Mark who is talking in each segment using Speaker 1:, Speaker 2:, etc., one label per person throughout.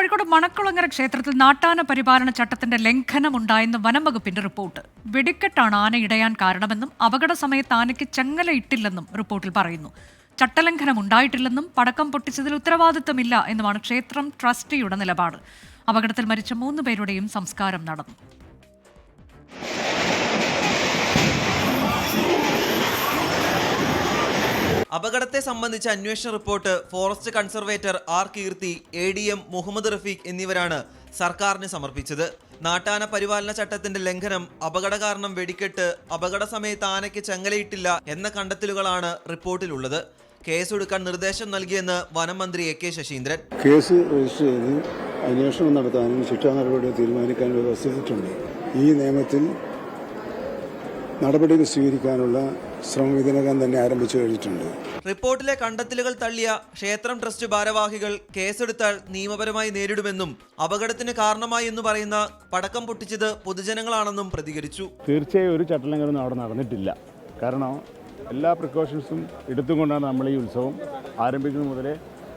Speaker 1: കോഴിക്കോട് മണക്കുളങ്ങര ക്ഷേത്രത്തിൽ നാട്ടാന പരിപാലന ചട്ടത്തിന്റെ ലംഘനമുണ്ടായെന്ന് വനം വകുപ്പിന്റെ റിപ്പോർട്ട്. വെടിക്കെട്ടാണ് ആന ഇടയാൻ കാരണമെന്നും അപകട സമയത്ത് ആനയ്ക്ക് ചങ്ങല ഇട്ടില്ലെന്നും റിപ്പോർട്ടിൽ പറയുന്നു. ചട്ടലംഘനം ഉണ്ടായിട്ടില്ലെന്നും പടക്കം പൊട്ടിച്ചതിൽ ഉത്തരവാദിത്തമില്ല എന്നുമാണ് ക്ഷേത്രം ട്രസ്റ്റിയുടെ നിലപാട്. അപകടത്തിൽ മരിച്ച മൂന്ന് പേരുടെയും സംസ്കാരം നടന്നു.
Speaker 2: അപകടത്തെ സംബന്ധിച്ച അന്വേഷണ report forest conservator R Keerthi A D M Muhammad Rafeeq എന്നിവരാണ് സർക്കാരിന് സമർപ്പിച്ചത്. നാട്ടാന പരിപാലന ചട്ടത്തിന്റെ ലംഘനം അപകട കാരണം വെടിക്കെട്ട് അപകട സമയത്ത് ആനയ്ക്ക് ചങ്ങലയിട്ടില്ല എന്ന കണ്ടെത്തലുകളാണ് റിപ്പോർട്ടിലുള്ളത്. കേസെടുക്കാൻ നിർദ്ദേശം നൽകിയെന്ന് വനം മന്ത്രി A K Saseendran.
Speaker 3: Case register ചെയ്ത് അന്വേഷണം നടത്താനും ശിക്ഷാ നടപടി തീരുമാനിക്കാനും വ്യവസ്ഥ ഈ നിയമത്തിൽ നടപടികൾ സ്വീകരിക്കാനുള്ള ശ്രമം ഇതിനകം തന്നെ ആരംഭിച്ചു കഴിഞ്ഞിട്ടുണ്ട്.
Speaker 2: റിപ്പോർട്ടിലെ കണ്ടെത്തലുകൾ തള്ളിയ ക്ഷേത്രം ട്രസ്റ്റ് ഭാരവാഹികൾ കേസെടുത്താൽ നിയമപരമായി നേരിടുമെന്നും അപകടത്തിന് കാരണമായി എന്ന് പറയുന്ന പടക്കം പൊട്ടിച്ചത് പൊതുജനങ്ങളാണെന്നും പ്രതികരിച്ചു.
Speaker 4: തീർച്ചയായും ഒരു ചട്ടലംഘനമൊന്നും അവിടെ നടന്നിട്ടില്ല. കാരണം എല്ലാ പ്രിക്കോഷൻസും എടുത്തുകൊണ്ടാണ് നമ്മൾ ഈ ഉത്സവം ആരംഭിക്കുന്നത് മുതലേ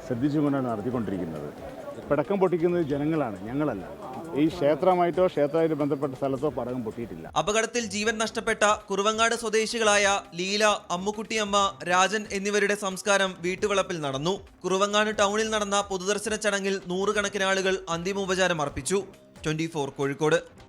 Speaker 4: ശ്രദ്ധിച്ചുകൊണ്ടാണ് നടത്തിക്കൊണ്ടിരിക്കുന്നത്. പടക്കം പൊട്ടിക്കുന്നത് ജനങ്ങളാണ് ഞങ്ങളല്ല. ഈ ക്ഷേത്രമായിട്ടോ ക്ഷേത്രമായിട്ട് ബന്ധപ്പെട്ട സ്ഥലത്തോ പടകം പൊട്ടിയിട്ടില്ല.
Speaker 2: അപകടത്തിൽ ജീവൻ നഷ്ടപ്പെട്ട കുറുവങ്ങാട് സ്വദേശികളായ ലീല അമ്മുക്കുട്ടിയമ്മ രാജൻ എന്നിവരുടെ സംസ്കാരം വീട്ടുവളപ്പിൽ നടന്നു. കുറുവങ്ങാട് ടൗണിൽ നടന്ന പൊതുദർശന ചടങ്ങിൽ നൂറുകണക്കിന് ആളുകൾ അന്തിമോപചാരം അർപ്പിച്ചു. ട്വന്റി കോഴിക്കോട്.